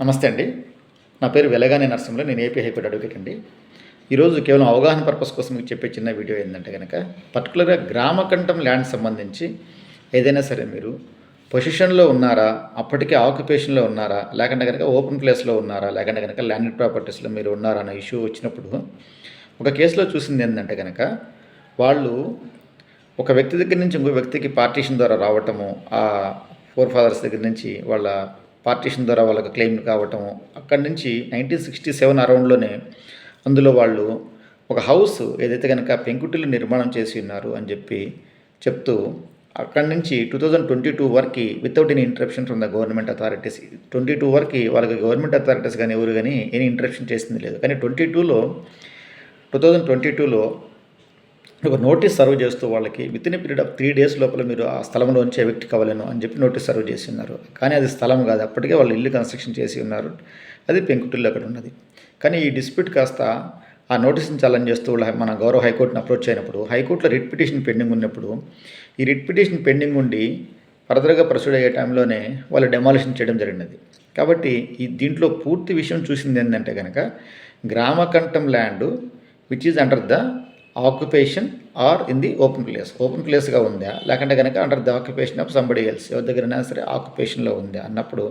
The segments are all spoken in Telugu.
నమస్తే అండి. నా పేరు వెలగానే నరసింహులు. నేను ఏపీ హైకోర్టు అడ్వకేట్ అండి. ఈరోజు కేవలం అవగాహన పర్పస్ కోసం మీకు చెప్పే చిన్న వీడియో ఏంటంటే కనుక పర్టికులర్గా గ్రామకంఠం ల్యాండ్ సంబంధించి ఏదైనా సరే మీరు పొజిషన్లో ఉన్నారా అప్పటికే ఆక్యుపేషన్లో ఉన్నారా లేకుంటే కనుక ఓపెన్ ప్లేస్లో ఉన్నారా లేకుంటే కనుక ల్యాండెడ్ ప్రాపర్టీస్లో మీరు ఉన్నారా అన్న ఇష్యూ వచ్చినప్పుడు ఒక కేసులో చూసింది ఏంటంటే కనుక వాళ్ళు ఒక వ్యక్తి దగ్గర నుంచి ఇంకో వ్యక్తికి పార్టీషన్ ద్వారా రావటము ఆ ఫోర్ ఫాదర్స్ దగ్గర నుంచి వాళ్ళ పార్టీషన్ ద్వారా వాళ్ళకి క్లెయిమ్ కావటము అక్కడి నుంచి నైన్టీన్ సిక్స్టీ సెవెన్ అరౌండ్లోనే అందులో వాళ్ళు ఒక హౌస్ ఏదైతే కనుక పెంకుటిల్లు నిర్మాణం చేసి ఉన్నారు అని చెప్పి చెప్తూ అక్కడి నుంచి టూ థౌజండ్ ట్వంటీ టూ వరకు without any interruption from the government authorities twenty two వరకు వాళ్ళకి గవర్నమెంట్ అథారిటీస్ కానీ ఎవరు కానీ ఎనీ ఇంటరప్షన్ చేసింది లేదు. కానీ ట్వంటీ టూలో టూ థౌజండ్ ట్వంటీ టూలో ఒక నోటీస్ సర్వ్ చేస్తూ వాళ్ళకి within period of three days లోపల మీరు ఆ స్థలంలోంచి ఎవిక్ట్ కావాలను అని చెప్పి నోటీస్ సర్వ్ చేసి ఉన్నారు కానీ అది స్థలం కాదు. అప్పటికే వాళ్ళు ఇల్లు కన్స్ట్రక్షన్ చేసి ఉన్నారు. అది పెంకుటిల్లు అక్కడ ఉన్నది. కానీ ఈ డిస్ప్యూట్ కాస్త ఆ నోటీస్ని ఛాలెంజ్ చేస్తూ మన గౌరవ హైకోర్టును అప్రోచ్ అయినప్పుడు హైకోర్టులో రిట్ పిటిషన్ పెండింగ్ ఉన్నప్పుడు ఈ రిట్ పిటిషన్ పెండింగ్ ఉండి ఫర్దర్గా ప్రొసీడ్ అయ్యే టైంలోనే వాళ్ళు డెమాలిషన్ చేయడం జరిగినది. కాబట్టి ఈ దీంట్లో పూర్తి విషయం చూసింది ఏంటంటే కనుక గ్రామకంఠం land which is under the occupation or in the open place open ప్లేస్గా ఉందా? లేకుంటే కనుక under the occupation of somebody else ఎవరి దగ్గరైనా సరే ఆక్యుపేషన్లో ఉందా? అన్నప్పుడు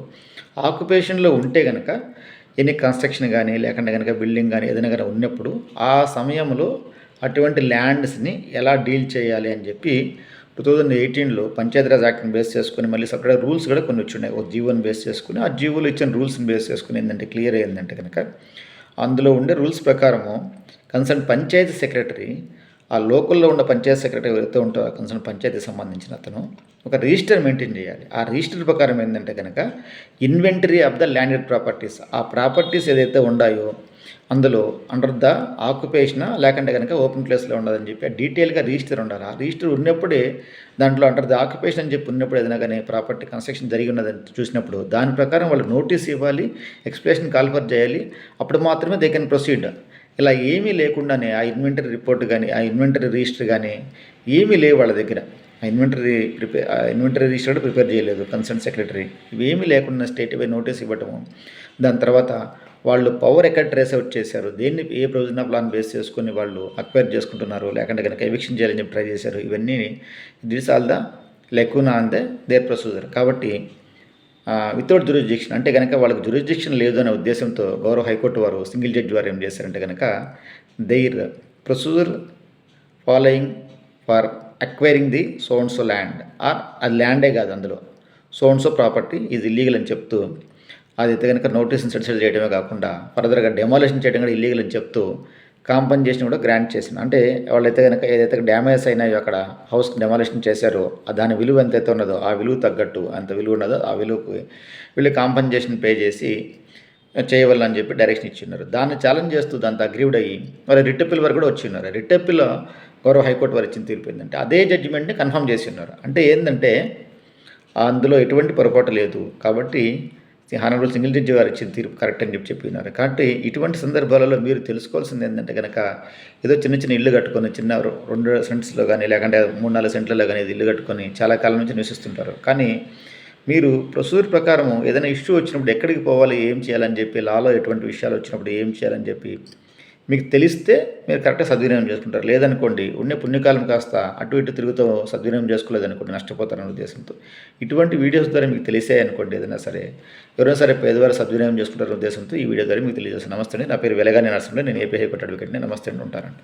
ఆక్యుపేషన్లో ఉంటే కనుక ఎన్ని కన్స్ట్రక్షన్ కానీ లేకుంటే కనుక బిల్డింగ్ కానీ ఏదైనా కానీ ఉన్నప్పుడు ఆ సమయంలో అటువంటి ల్యాండ్స్ని ఎలా డీల్ చేయాలి అని చెప్పి టూ థౌజండ్ ఎయిటీన్లో పంచాయతీరాజ్ యాక్ట్ని బేస్ చేసుకుని మళ్ళీ సపరేట్ రూల్స్ కూడా కొన్ని వచ్చినాయి ఒక జీవోని బేస్ చేసుకుని ఆ జీవోలు ఇచ్చిన రూల్స్ని బేస్ చేసుకుని ఏంటంటే క్లియర్ అయ్యిందంటే కనుక అందులో ఉండే రూల్స్ ప్రకారము కన్సర్న్ పంచాయతీ సెక్రటరీ ఆ లోకల్లో ఉన్న పంచాయతీ సెక్రటరీ ఎవరైతే ఉంటారో ఆ కన్సర్న్ పంచాయతీ సంబంధించిన అతను ఒక రిజిస్టర్ మెయింటైన్ చేయాలి. ఆ రిజిస్టర్ ప్రకారం ఏంటంటే కనుక inventory of the landed properties ఆ ప్రాపర్టీస్ ఏదైతే ఉన్నాయో అందులో అండర్ ద ఆక్యుపేషన్ లేకుంటే కనుక ఓపెన్ ప్లేస్లో ఉండదని చెప్పి డీటెయిల్గా రిజిస్టర్ ఉండాలి. ఆ రిజిస్టర్ ఉన్నప్పుడే దాంట్లో అండర్ ద ఆక్యుపేషన్ అని చెప్పి ఉన్నప్పుడు ఏదైనా కానీ ప్రాపర్టీ కన్స్ట్రక్షన్ జరిగి ఉన్నదని చూసినప్పుడు దాని ప్రకారం వాళ్ళు నోటీస్ ఇవ్వాలి ఎక్స్ప్లెనేషన్ కాల్ఫర్ చేయాలి. అప్పుడు మాత్రమే దే కెన్ ప్రొసీడ్ ఇలా ఏమీ లేకుండానే ఆ ఇన్వెంటరీ రిపోర్ట్ కానీ ఆ ఇన్వెంటరీ రిజిస్టర్ కానీ ఏమీ లేవు వాళ్ళ దగ్గర. ఆ ఇన్వెంటరీ ప్రిపేర్ ఆ ఇన్వెంటరీ రిజిస్టర్ కూడా ప్రిపేర్ చేయలేదు కన్సర్న్ సెక్రటరీ ఇవేమీ లేకుండా స్టేట్ వే నోటీస్ ఇవ్వటము. దాని తర్వాత వాళ్ళు పవర్ ఎక్కడ ట్రేస్ అవుట్ చేశారు? దేన్ని ఏ ప్రొవిజన్ ఆఫ్ ప్లాన్ బేస్ చేసుకుని వాళ్ళు అక్వైర్ చేసుకుంటున్నారు? లేకుంటే కనుక ఎవిక్షన్ చేయాలని చెప్పి ట్రై చేశారు? ఇవన్నీ దిస్ ఆల్ ద లెక్కునా అందే దేర్ ప్రొసీజర్ కాబట్టి వితౌట్ జ్యూరిస్డిక్షన్ అంటే కనుక వాళ్ళకి జ్యూరిస్డిక్షన్ లేదు అనే ఉద్దేశంతో గౌరవ హైకోర్టు వారు సింగిల్ జడ్జి వారు ఏం చేశారంటే కనుక their procedure following for acquiring the సోన్సో land. Or అది ల్యాండే కాదు అందులో. సోన్సో ప్రాపర్టీ ఇది ఇల్లీగల్ అని చెప్తూ అది అయితే కనుక నోటీస్ని సెటిల్ చేయడమే కాకుండా ఫర్దర్గా డెమాలిషన్ చేయడం కూడా ఇల్లీగల్ అని చెప్తూ కాంపన్సేషన్ కూడా గ్రాంట్ చేసింది అంటే వాళ్ళైతే కనుక ఏదైతే డ్యామేజ్ అయినాయో అక్కడ హౌస్ డెమాలిషన్ చేశారో దాని విలువ ఎంతైతే ఉన్నదో ఆ విలువ తగ్గట్టు అంత విలువ ఉన్నదో ఆ విలువకు వీళ్ళు కాంపన్సేషన్ పే చేసి చేయవాలని చెప్పి డైరెక్షన్ ఇచ్చిన్నారు. దాన్ని ఛాలెంజ్ చేస్తూ దాంతో అగ్రీవ్డ్ అయ్యి మరి రిట్ అప్పీల్ వరకు కూడా వచ్చి ఉన్నారు రిట్ అప్పీల్ గౌరవ హైకోర్టు వారు ఇచ్చిన తీర్పు ఏంటంటే అదే జడ్జిమెంట్ని కన్ఫర్మ్ చేసి ఉన్నారు. అంటే ఏంటంటే అందులో ఎటువంటి పొరపాటు లేదు. కాబట్టి హానరబుల్ సింగిల్ జడ్జి వారు ఇచ్చిన తీర్పు కరెక్ట్ అని చెప్పి చెప్పినారు. కాబట్టి ఇటువంటి సందర్భాలలో మీరు తెలుసుకోవాల్సింది ఏంటంటే కనుక ఏదో చిన్న చిన్న ఇల్లు కట్టుకొని చిన్న రెండు సెంట్స్లో కానీ లేకుంటే మూడు నాలుగు సెంట్లలో కానీ ఇది ఇల్లు కట్టుకొని చాలా కాలం నుంచి నివసిస్తుంటారు. కానీ మీరు ప్రొసీజర్ ప్రకారం ఏదైనా ఇష్యూ వచ్చినప్పుడు ఎక్కడికి పోవాలి ఏం చేయాలని చెప్పి లాలో ఎటువంటి విషయాలు వచ్చినప్పుడు ఏం చేయాలని చెప్పి మీకు తెలిస్తే మీరు కరెక్ట్గా సద్వినియోగం చేసుకుంటారు. లేదనుకోండి ఉండే పుణ్యకాలం కాస్త అటు ఇటు తిరుగుతూ సద్వినియోగం చేసుకోలేదనుకోండి నష్టపోతారనే ఉద్దేశంతో. ఇటువంటి వీడియోస్ ద్వారా మీకు తెలిసాయి అనుకోండి ఏదైనా సరే. ఎవరైనా సరే పేదవారు సద్వినియోగం చేసుకుంటారనే ఉద్దేశంతో ఈ వీడియో ద్వారా మీకు తెలియజేస్తాను. నమస్తే నా పేరు వెలగానే నరసింహ నేను ఏపీ హైకోర్టు అడ్వకేట్ని. నమస్తే అండి. ఉంటారండి